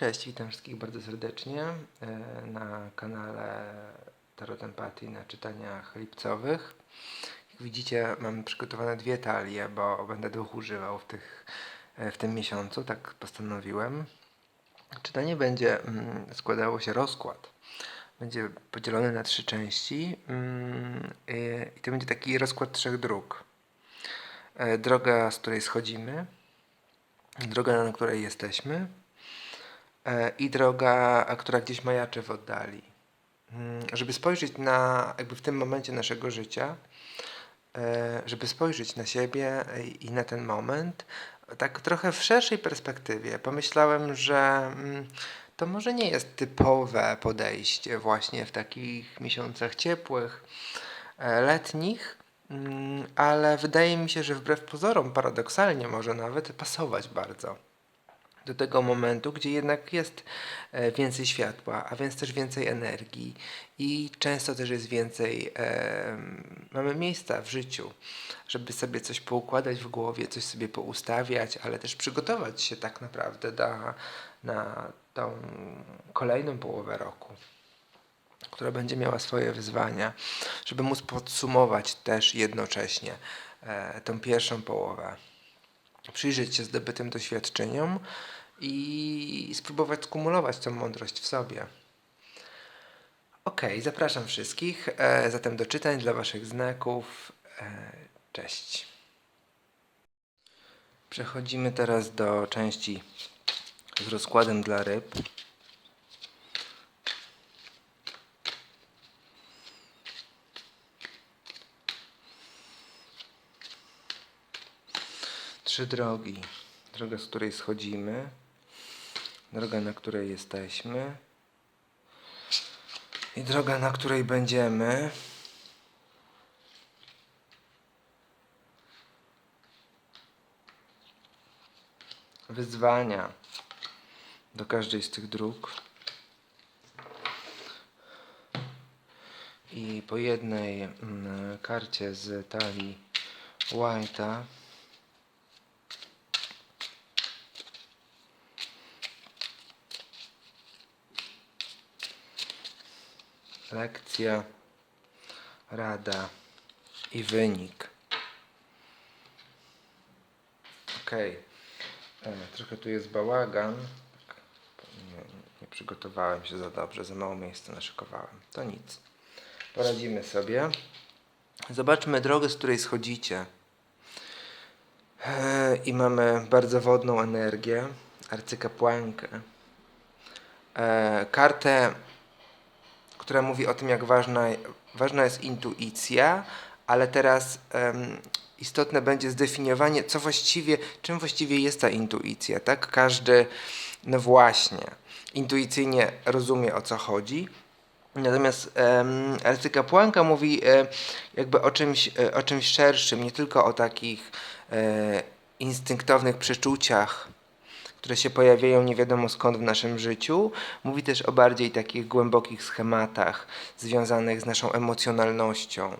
Cześć, witam wszystkich bardzo serdecznie e, na kanale Tarot Empatii na czytaniach lipcowych. Jak widzicie, mam przygotowane dwie talie, bo będę dwóch używał w, tych, e, w tym miesiącu, tak postanowiłem. Czytanie będzie mm, składało się rozkład. Będzie podzielony na trzy części mm, i- to będzie taki rozkład trzech dróg. E, Droga, z której schodzimy, droga, na której jesteśmy, i droga, która gdzieś majaczy w oddali. Mm, Żeby spojrzeć na, jakby w tym momencie naszego życia, e, żeby spojrzeć na siebie i- i na ten moment, tak trochę w szerszej perspektywie, pomyślałem, że mm, to może nie jest typowe podejście właśnie w takich miesiącach ciepłych, e, letnich, mm, ale wydaje mi się, że wbrew pozorom, paradoksalnie może nawet pasować bardzo do tego momentu, gdzie jednak jest e, więcej światła, a więc też więcej energii i często też jest więcej, e, mamy miejsca w życiu, żeby sobie coś poukładać w głowie, coś sobie poustawiać, ale też przygotować się tak naprawdę na, na tą kolejną połowę roku która będzie miała swoje wyzwania, żeby móc podsumować też jednocześnie e, tą pierwszą połowę przyjrzeć się zdobytym doświadczeniom i spróbować skumulować tą mądrość w sobie. Ok, zapraszam wszystkich e, zatem do czytań dla Waszych znaków. E, cześć. Przechodzimy teraz do części z rozkładem dla ryb. Trzy drogi. Droga, z której schodzimy, droga, na której jesteśmy i droga, na której będziemy. Wyzwania do każdej z tych dróg. I po jednej mm, karcie z talii White'a lekcja, rada i wynik. Ok, trochę tu jest bałagan. Tak, Nie, nie przygotowałem się za dobrze, za mało miejsca naszykowałem. To nic. Poradzimy sobie. Zobaczmy drogę, z której schodzicie. E, I mamy bardzo wodną energię, arcykapłankę. E, Kartę która mówi o tym, jak ważna, ważna jest intuicja, ale teraz em, istotne będzie zdefiniowanie, co właściwie, czym właściwie jest ta intuicja, tak? Każdy, no właśnie, intuicyjnie rozumie o co chodzi. Natomiast um, arcykapłanka mówi e, jakby o czymś, e, o czymś szerszym, nie tylko o takich e, instynktownych przeczuciach, które się pojawiają nie wiadomo skąd w naszym życiu. Mówi też o bardziej takich głębokich schematach związanych z naszą emocjonalnością,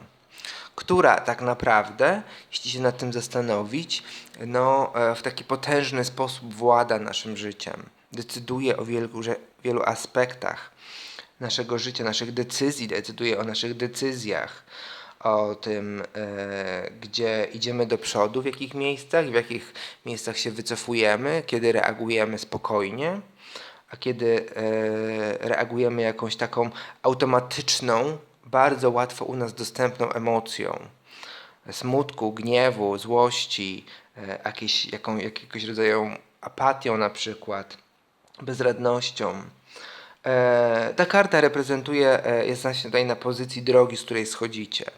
która tak naprawdę, jeśli się nad tym zastanowić, no, e, w taki potężny sposób włada naszym życiem. Decyduje o wielu, wielu aspektach naszego życia, naszych decyzji, decyduje o naszych decyzjach, o tym, e, gdzie idziemy do przodu, w jakich miejscach, w jakich miejscach się wycofujemy, kiedy reagujemy spokojnie, a kiedy e, reagujemy jakąś taką automatyczną, bardzo łatwo u nas dostępną emocją smutku, gniewu, złości, e, jakiejś, jaką, jakiegoś rodzaju apatią na przykład, bezradnością. Ta karta reprezentuje, jest właśnie tutaj na pozycji drogi, z której schodzicie,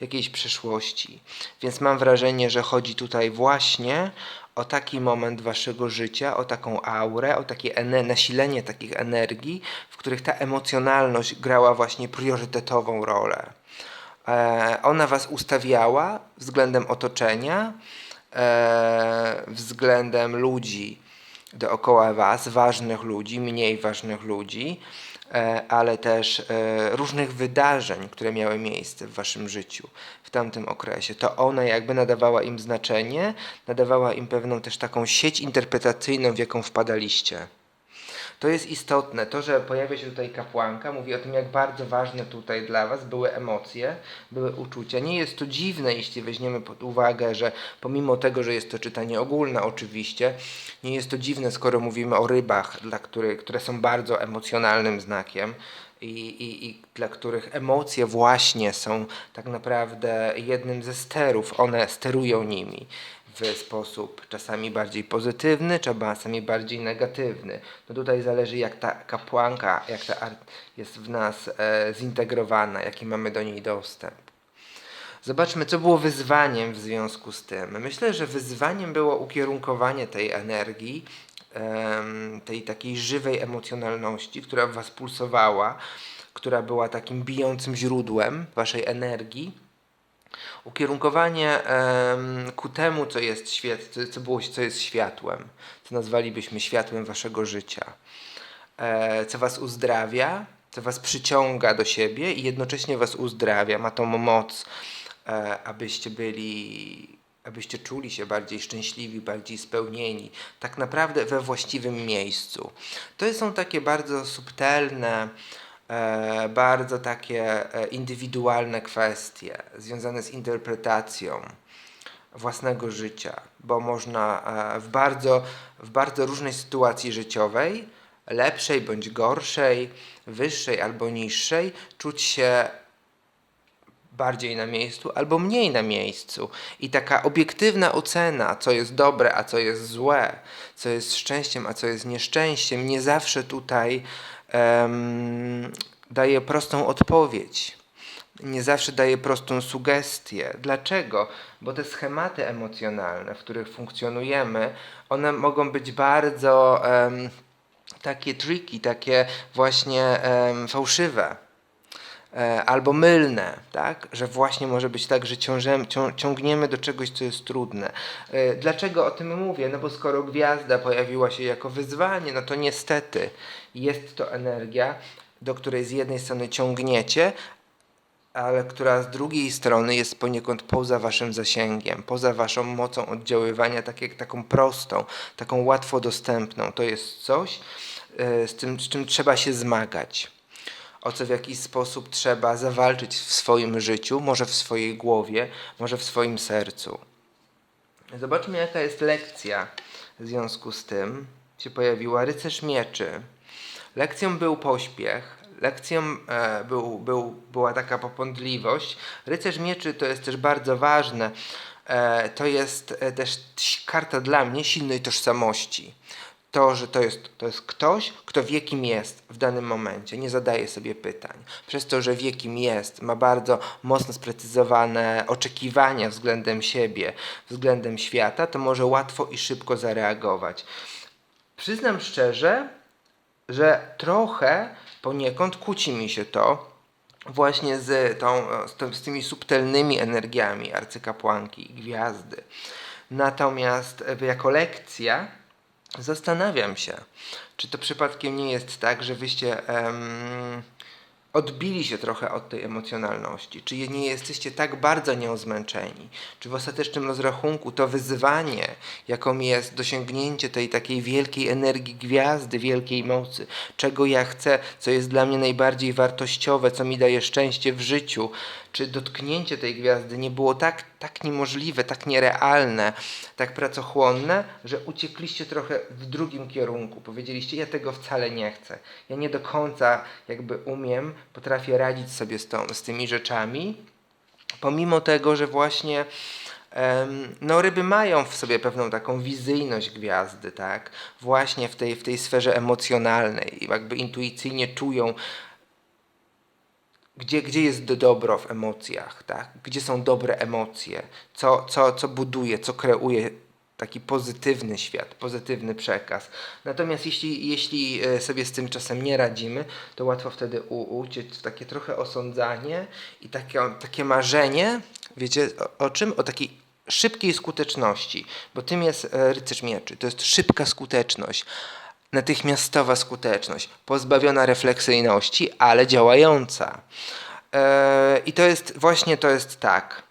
jakiejś przeszłości. Więc mam wrażenie, że chodzi tutaj właśnie o taki moment waszego życia, o taką aurę, o takie nasilenie takich energii, w których ta emocjonalność grała właśnie priorytetową rolę. E, ona was ustawiała względem otoczenia, e, względem ludzi dookoła was, ważnych ludzi, mniej ważnych ludzi, ale też e, różnych wydarzeń, które miały miejsce w waszym życiu w tamtym okresie. To ona jakby nadawała im znaczenie, nadawała im pewną też taką sieć interpretacyjną, w jaką wpadaliście. To jest istotne. To, że pojawia się tutaj kapłanka, mówi o tym, jak bardzo ważne tutaj dla Was były emocje, były uczucia. Nie jest to dziwne, jeśli weźmiemy pod uwagę, że pomimo tego, że jest to czytanie ogólne oczywiście, nie jest to dziwne, skoro mówimy o rybach, dla których, które są bardzo emocjonalnym znakiem i, i, i dla których emocje właśnie są tak naprawdę jednym ze sterów. One sterują nimi w sposób czasami bardziej pozytywny, czasami bardziej negatywny. No tutaj zależy jak ta kapłanka, jak ta art jest w nas e, zintegrowana, jaki mamy do niej dostęp. Zobaczmy, co było wyzwaniem w związku z tym. Myślę, że wyzwaniem było ukierunkowanie tej energii, tej takiej żywej emocjonalności, która w Was pulsowała, która była takim bijącym źródłem Waszej energii ukierunkowanie ku temu, co jest świat, co, było, co jest światłem, co nazwalibyśmy światłem waszego życia, e, co was uzdrawia, co was przyciąga do siebie i jednocześnie was uzdrawia, ma tą moc, e, abyście byli, abyście czuli się bardziej szczęśliwi, bardziej spełnieni, tak naprawdę we właściwym miejscu. To są takie bardzo subtelne, bardzo takie e, indywidualne kwestie związane z interpretacją własnego życia, bo można e, w bardzo, w bardzo różnej sytuacji życiowej, lepszej bądź gorszej, wyższej albo niższej, czuć się bardziej na miejscu albo mniej na miejscu. I taka obiektywna ocena, co jest dobre, a co jest złe, co jest szczęściem, a co jest nieszczęściem, nie zawsze tutaj daje prostą odpowiedź. Nie zawsze daje prostą sugestię. Dlaczego? Bo te schematy emocjonalne, w których funkcjonujemy, one mogą być bardzo um, takie tricky, takie właśnie um, fałszywe albo mylne, tak? że właśnie może być tak, że ciążemy, ciągniemy do czegoś, co jest trudne. E, dlaczego o tym mówię? No bo skoro gwiazda pojawiła się jako wyzwanie, no to niestety jest to energia, do której z jednej strony ciągniecie, ale która z drugiej strony jest poniekąd poza waszym zasięgiem, poza waszą mocą oddziaływania, tak jak taką prostą, taką łatwo dostępną. To jest coś, e, z, tym, z czym trzeba się zmagać. O co w jakiś sposób trzeba zawalczyć w swoim życiu, może w swojej głowie, może w swoim sercu. Zobaczmy, jaka jest lekcja w związku z tym. Się pojawiła rycerz mieczy. Lekcją był pośpiech, lekcją e, był, był, była taka popądliwość. Rycerz mieczy to jest też bardzo ważne. E, to jest e, też karta dla mnie silnej tożsamości. To, że to jest, to jest ktoś, kto wie kim jest w danym momencie, nie zadaje sobie pytań. Przez to, że wie kim jest, ma bardzo mocno sprecyzowane oczekiwania względem siebie, względem świata, to może łatwo i szybko zareagować. Przyznam szczerze, że trochę poniekąd kłóci mi się to właśnie z, tą, z, tymi subtelnymi energiami arcykapłanki i gwiazdy. Natomiast jako lekcja zastanawiam się, czy to przypadkiem nie jest tak, że wyście um, odbili się trochę od tej emocjonalności? Czy nie jesteście tak bardzo nią zmęczeni? Czy w ostatecznym rozrachunku to wyzwanie, jaką jest dosięgnięcie tej takiej wielkiej energii gwiazdy, wielkiej mocy, czego ja chcę, co jest dla mnie najbardziej wartościowe, co mi daje szczęście w życiu, czy dotknięcie tej gwiazdy nie było tak, tak niemożliwe, tak nierealne, tak pracochłonne, że uciekliście trochę w drugim kierunku. Powiedzieliście, ja tego wcale nie chcę. Ja nie do końca jakby umiem, potrafię radzić sobie z, tą, z tymi rzeczami, pomimo tego, że właśnie no ryby mają w sobie pewną taką wizyjność gwiazdy, tak? Właśnie w tej, w tej sferze emocjonalnej, jakby intuicyjnie czują gdzie, gdzie jest dobro w emocjach, tak? gdzie są dobre emocje, co, co, co buduje, co kreuje taki pozytywny świat, pozytywny przekaz. Natomiast jeśli, jeśli e, sobie z tym czasem nie radzimy, to łatwo wtedy u, uciec w takie trochę osądzanie i takie, takie marzenie, wiecie o, o czym? O takiej szybkiej skuteczności, bo tym jest e, rycerz mieczy, to jest szybka skuteczność natychmiastowa skuteczność, pozbawiona refleksyjności, ale działająca. E, I to jest właśnie to jest tak,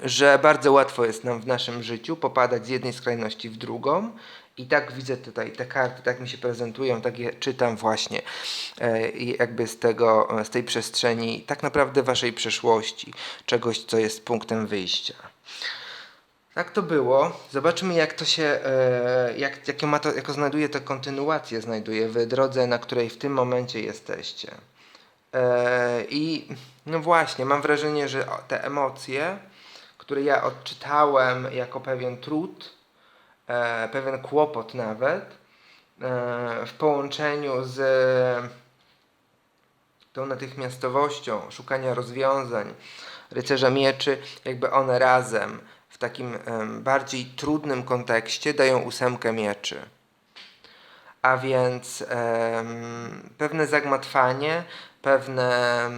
że bardzo łatwo jest nam w naszym życiu popadać z jednej skrajności w drugą. I tak widzę tutaj te karty, tak mi się prezentują, tak je czytam właśnie e, jakby z tego, z tej przestrzeni tak naprawdę waszej przeszłości, czegoś, co jest punktem wyjścia. Tak to było. Zobaczmy, jak to się, e, jak, jakie ma to, jako znajduje to kontynuację, znajduje w drodze, na której w tym momencie jesteście. E, I no właśnie, mam wrażenie, że te emocje, które ja odczytałem jako pewien trud, e, pewien kłopot nawet, w połączeniu z tą natychmiastowością szukania rozwiązań, rycerza mieczy, jakby one razem w takim bardziej trudnym kontekście dają ósemkę mieczy. A więc pewne zagmatwanie, pewne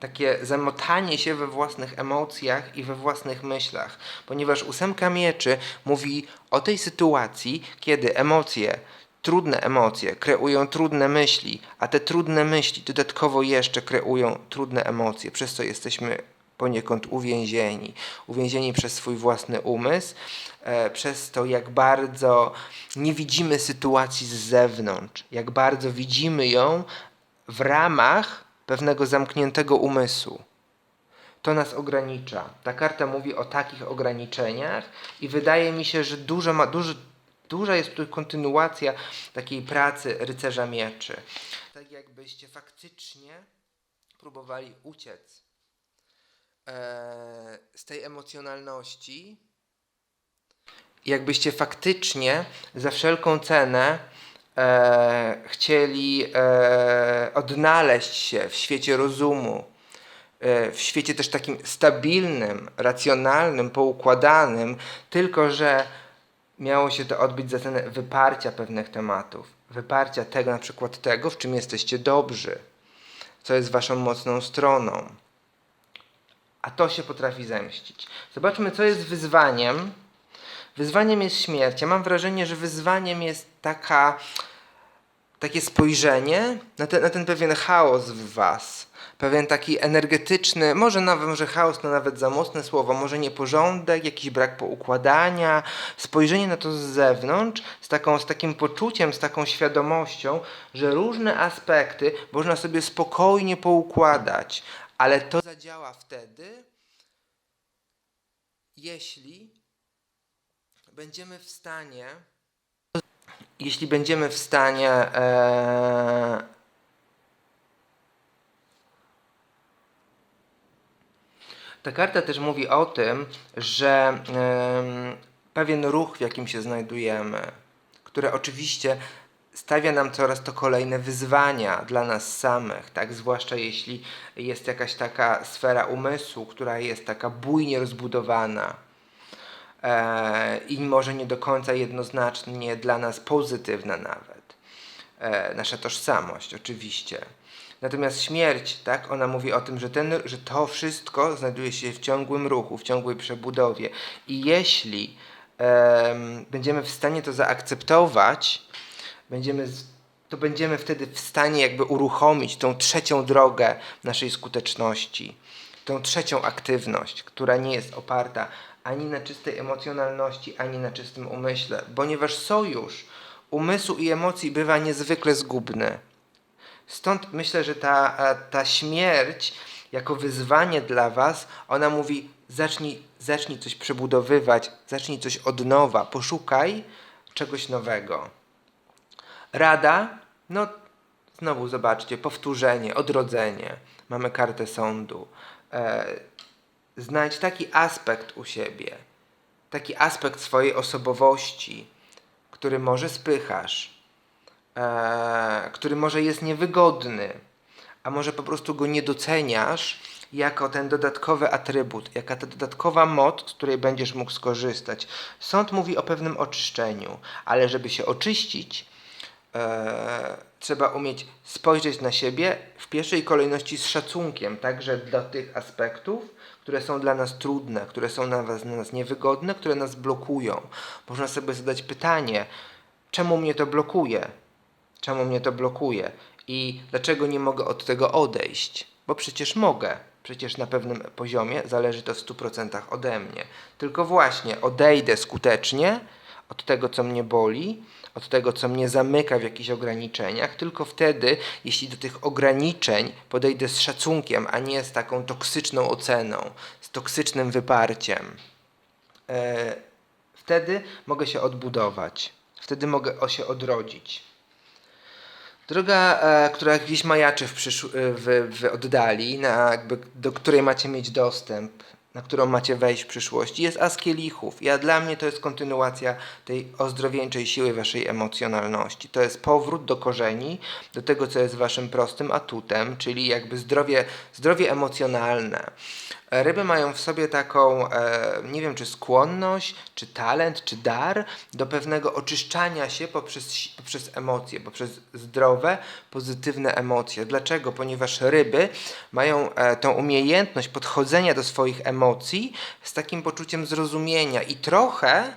takie zamotanie się we własnych emocjach i we własnych myślach, ponieważ ósemka mieczy mówi o tej sytuacji, kiedy emocje, trudne emocje kreują trudne myśli, a te trudne myśli dodatkowo jeszcze kreują trudne emocje, przez co jesteśmy poniekąd uwięzieni. Uwięzieni przez swój własny umysł, e, przez to, jak bardzo nie widzimy sytuacji z zewnątrz, jak bardzo widzimy ją w ramach pewnego zamkniętego umysłu. To nas ogranicza. Ta karta mówi o takich ograniczeniach i wydaje mi się, że dużo ma, duży, duża jest tu kontynuacja takiej pracy rycerza mieczy. Tak jakbyście faktycznie próbowali uciec e, z tej emocjonalności, jakbyście faktycznie za wszelką cenę e, chcieli e, odnaleźć się w świecie rozumu, e, w świecie też takim stabilnym, racjonalnym, poukładanym, tylko że miało się to odbyć za cenę wyparcia pewnych tematów, wyparcia tego, na przykład tego, w czym jesteście dobrzy, co jest waszą mocną stroną. A to się potrafi zemścić. Zobaczmy, co jest wyzwaniem. Wyzwaniem jest śmierć. Ja mam wrażenie, że wyzwaniem jest taka, takie spojrzenie na, te, na ten pewien chaos w was. Pewien taki energetyczny, może nawet może chaos to nawet za mocne słowo, może nieporządek, jakiś brak poukładania, spojrzenie na to z zewnątrz, z, taką, z takim poczuciem, z taką świadomością, że różne aspekty można sobie spokojnie poukładać, ale to zadziała wtedy, jeśli będziemy w stanie, jeśli będziemy w stanie e, Ta karta też mówi o tym, że em, pewien ruch, w jakim się znajdujemy, które oczywiście stawia nam coraz to kolejne wyzwania dla nas samych, tak? Zwłaszcza jeśli jest jakaś taka sfera umysłu, która jest taka bujnie rozbudowana e, i może nie do końca jednoznacznie dla nas pozytywna nawet. E, nasza tożsamość, oczywiście. Natomiast śmierć, tak, ona mówi o tym, że, ten, że to wszystko znajduje się w ciągłym ruchu, w ciągłej przebudowie. I jeśli em, będziemy w stanie to zaakceptować, będziemy, to będziemy wtedy w stanie jakby uruchomić tą trzecią drogę naszej skuteczności, tą trzecią aktywność, która nie jest oparta ani na czystej emocjonalności, ani na czystym umyśle, ponieważ sojusz umysłu i emocji bywa niezwykle zgubny. Stąd myślę, że ta, ta śmierć jako wyzwanie dla Was, ona mówi zacznij, zacznij coś przebudowywać, zacznij coś od nowa, poszukaj czegoś nowego. Rada, no znowu zobaczcie, powtórzenie, odrodzenie. Mamy kartę sądu. E, znajdź taki aspekt u siebie, taki aspekt swojej osobowości, który może spychasz, e, który może jest niewygodny, a może po prostu go nie doceniasz jako ten dodatkowy atrybut, jaka ta dodatkowa moc, z której będziesz mógł skorzystać. Sąd mówi o pewnym oczyszczeniu, ale żeby się oczyścić, e, trzeba umieć spojrzeć na siebie w pierwszej kolejności z szacunkiem, także dla tych aspektów, które są dla nas trudne, które są dla nas, dla nas niewygodne, które nas blokują. Można sobie zadać pytanie, czemu mnie to blokuje? Czemu mnie to blokuje? I dlaczego nie mogę od tego odejść? Bo przecież mogę. Przecież na pewnym poziomie zależy to w 100% ode mnie. Tylko właśnie odejdę skutecznie od tego, co mnie boli, od tego, co mnie zamyka w jakichś ograniczeniach, tylko wtedy, jeśli do tych ograniczeń podejdę z szacunkiem, a nie z taką toksyczną oceną, z toksycznym wyparciem, e, wtedy mogę się odbudować, wtedy mogę się odrodzić. Droga, e, która gdzieś majaczy w, przysz- w, w oddali, na jakby, do której macie mieć dostęp, na którą macie wejść w przyszłości, jest As Kielichów. Ja, dla mnie to jest kontynuacja tej ozdrowieńczej siły waszej emocjonalności. To jest powrót do korzeni, do tego, co jest waszym prostym atutem, czyli jakby zdrowie, zdrowie emocjonalne. Ryby mają w sobie taką, e, nie wiem czy skłonność, czy talent, czy dar do pewnego oczyszczania się poprzez, poprzez emocje, poprzez zdrowe, pozytywne emocje. Dlaczego? Ponieważ ryby mają e, tą umiejętność podchodzenia do swoich emocji z takim poczuciem zrozumienia i trochę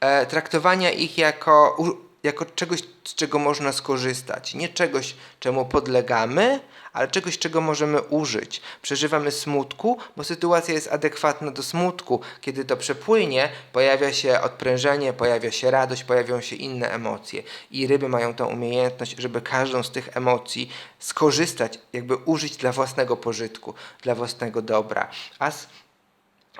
e, traktowania ich jako, jako czegoś, z czego można skorzystać. Nie czegoś, czemu podlegamy, ale czegoś, czego możemy użyć. Przeżywamy smutku, bo sytuacja jest adekwatna do smutku. Kiedy to przepłynie, pojawia się odprężenie, pojawia się radość, pojawią się inne emocje. I ryby mają tą umiejętność, żeby każdą z tych emocji skorzystać, jakby użyć dla własnego pożytku, dla własnego dobra. A z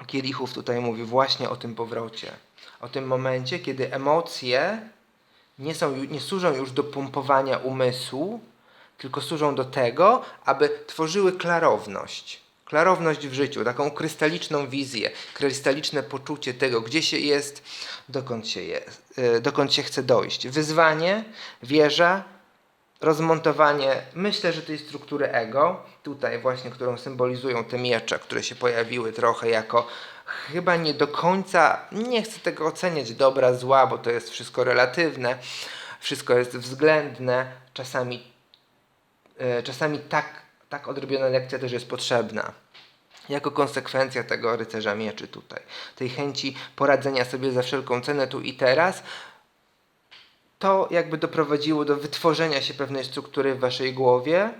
Kielichów tutaj mówi właśnie o tym powrocie. O tym momencie, kiedy emocje nie, są, nie służą już do pompowania umysłu, tylko służą do tego, aby tworzyły klarowność. Klarowność w życiu, taką krystaliczną wizję, krystaliczne poczucie tego, gdzie się jest, dokąd się jest, y, dokąd się chce dojść. Wyzwanie, wieża, rozmontowanie, myślę, że tej struktury ego, tutaj właśnie, którą symbolizują te miecze, które się pojawiły trochę jako chyba nie do końca, nie chcę tego oceniać dobra, zła, bo to jest wszystko relatywne, wszystko jest względne, czasami, e, czasami tak, tak odrobiona lekcja też jest potrzebna. Jako konsekwencja tego rycerza mieczy tutaj, tej chęci poradzenia sobie za wszelką cenę tu i teraz, to jakby doprowadziło do wytworzenia się pewnej struktury w waszej głowie,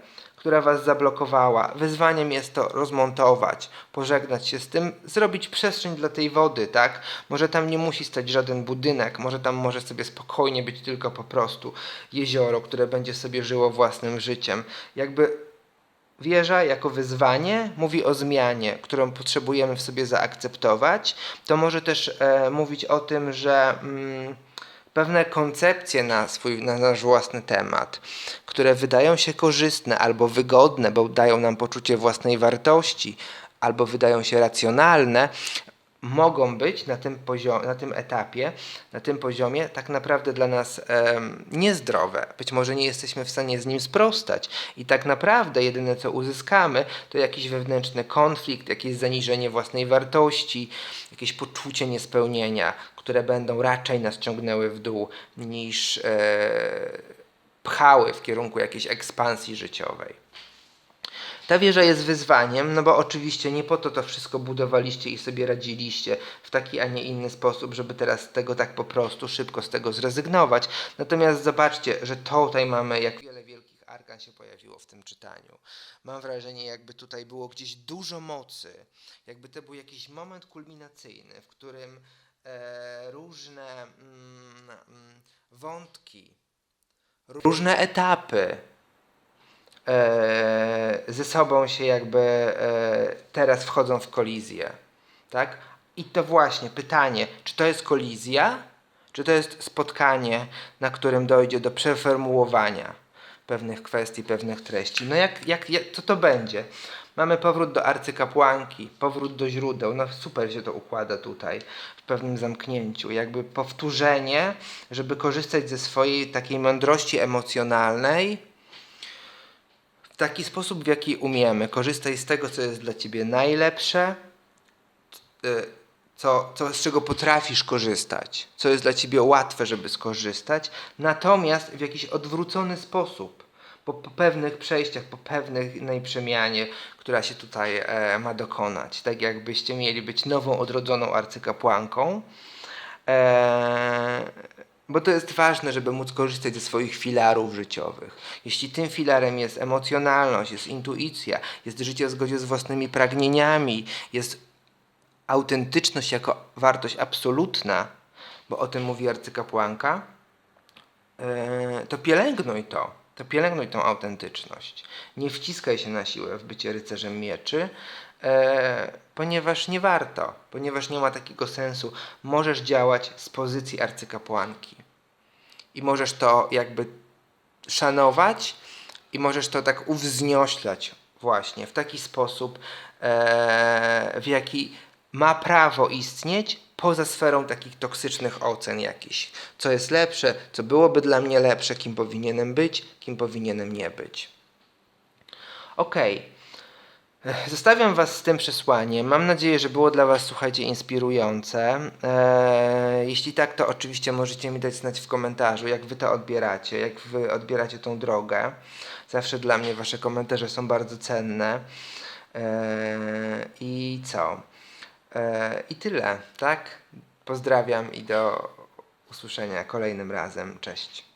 która was zablokowała. Wyzwaniem jest to rozmontować, pożegnać się z tym, zrobić przestrzeń dla tej wody, tak? Może tam nie musi stać żaden budynek, może tam może sobie spokojnie być tylko po prostu jezioro, które będzie sobie żyło własnym życiem. Jakby Wieża jako wyzwanie mówi o zmianie, którą potrzebujemy w sobie zaakceptować. To może też e, mówić o tym, że mm, pewne koncepcje na, swój, na nasz własny temat, które wydają się korzystne albo wygodne, bo dają nam poczucie własnej wartości, albo wydają się racjonalne, mogą być na tym, poziom, na tym etapie, na tym poziomie tak naprawdę dla nas niezdrowe. Być może nie jesteśmy w stanie z nim sprostać i tak naprawdę jedyne co uzyskamy to jakiś wewnętrzny konflikt, jakieś zaniżenie własnej wartości, jakieś poczucie niespełnienia, które będą raczej nas ciągnęły w dół niż e, pchały w kierunku jakiejś ekspansji życiowej. Ta wieża jest wyzwaniem, no bo oczywiście nie po to to wszystko budowaliście i sobie radziliście w taki, a nie inny sposób, żeby teraz z tego tak po prostu szybko z tego zrezygnować. Natomiast zobaczcie, że tutaj mamy, jak wiele wielkich arkan się pojawiło w tym czytaniu. Mam wrażenie, jakby tutaj było gdzieś dużo mocy, jakby to był jakiś moment kulminacyjny, w którym e, różne mm, mm, wątki, różne etapy ze sobą się jakby e, teraz wchodzą w kolizję. Tak? I to właśnie pytanie, czy to jest kolizja, czy to jest spotkanie, na którym dojdzie do przeformułowania pewnych kwestii, pewnych treści. No jak, jak, jak co to będzie? Mamy powrót do arcykapłanki, powrót do źródeł. No super się to układa tutaj w pewnym zamknięciu. Jakby powtórzenie, żeby korzystać ze swojej takiej mądrości emocjonalnej, taki sposób, w jaki umiemy. Korzystaj z tego, co jest dla ciebie najlepsze, y, co, co, z czego potrafisz korzystać, co jest dla ciebie łatwe, żeby skorzystać, natomiast w jakiś odwrócony sposób. Po, po pewnych przejściach, po pewnej przemianie, która się tutaj e, ma dokonać. Tak jakbyście mieli być nową, odrodzoną arcykapłanką. E, bo to jest ważne, żeby móc korzystać ze swoich filarów życiowych. Jeśli tym filarem jest emocjonalność, jest intuicja, jest życie w zgodzie z własnymi pragnieniami, jest autentyczność jako wartość absolutna, bo o tym mówi arcykapłanka, e, to pielęgnuj to. To pielęgnuj tą autentyczność. Nie wciskaj się na siłę w bycie rycerzem mieczy, e, ponieważ nie warto, ponieważ nie ma takiego sensu. Możesz działać z pozycji arcykapłanki i możesz to jakby szanować i możesz to tak uwznioślać właśnie w taki sposób, e, w jaki ma prawo istnieć poza sferą takich toksycznych ocen jakichś. Co jest lepsze, co byłoby dla mnie lepsze, kim powinienem być, kim powinienem nie być. Okej. Ech, Zostawiam Was z tym przesłaniem. Mam nadzieję, że było dla Was, słuchajcie, inspirujące. Eee, jeśli tak, to oczywiście możecie mi dać znać w komentarzu, jak Wy to odbieracie, jak Wy odbieracie tą drogę. Zawsze dla mnie Wasze komentarze są bardzo cenne. Eee, I co? Eee, I tyle, tak? Pozdrawiam i do usłyszenia kolejnym razem. Cześć.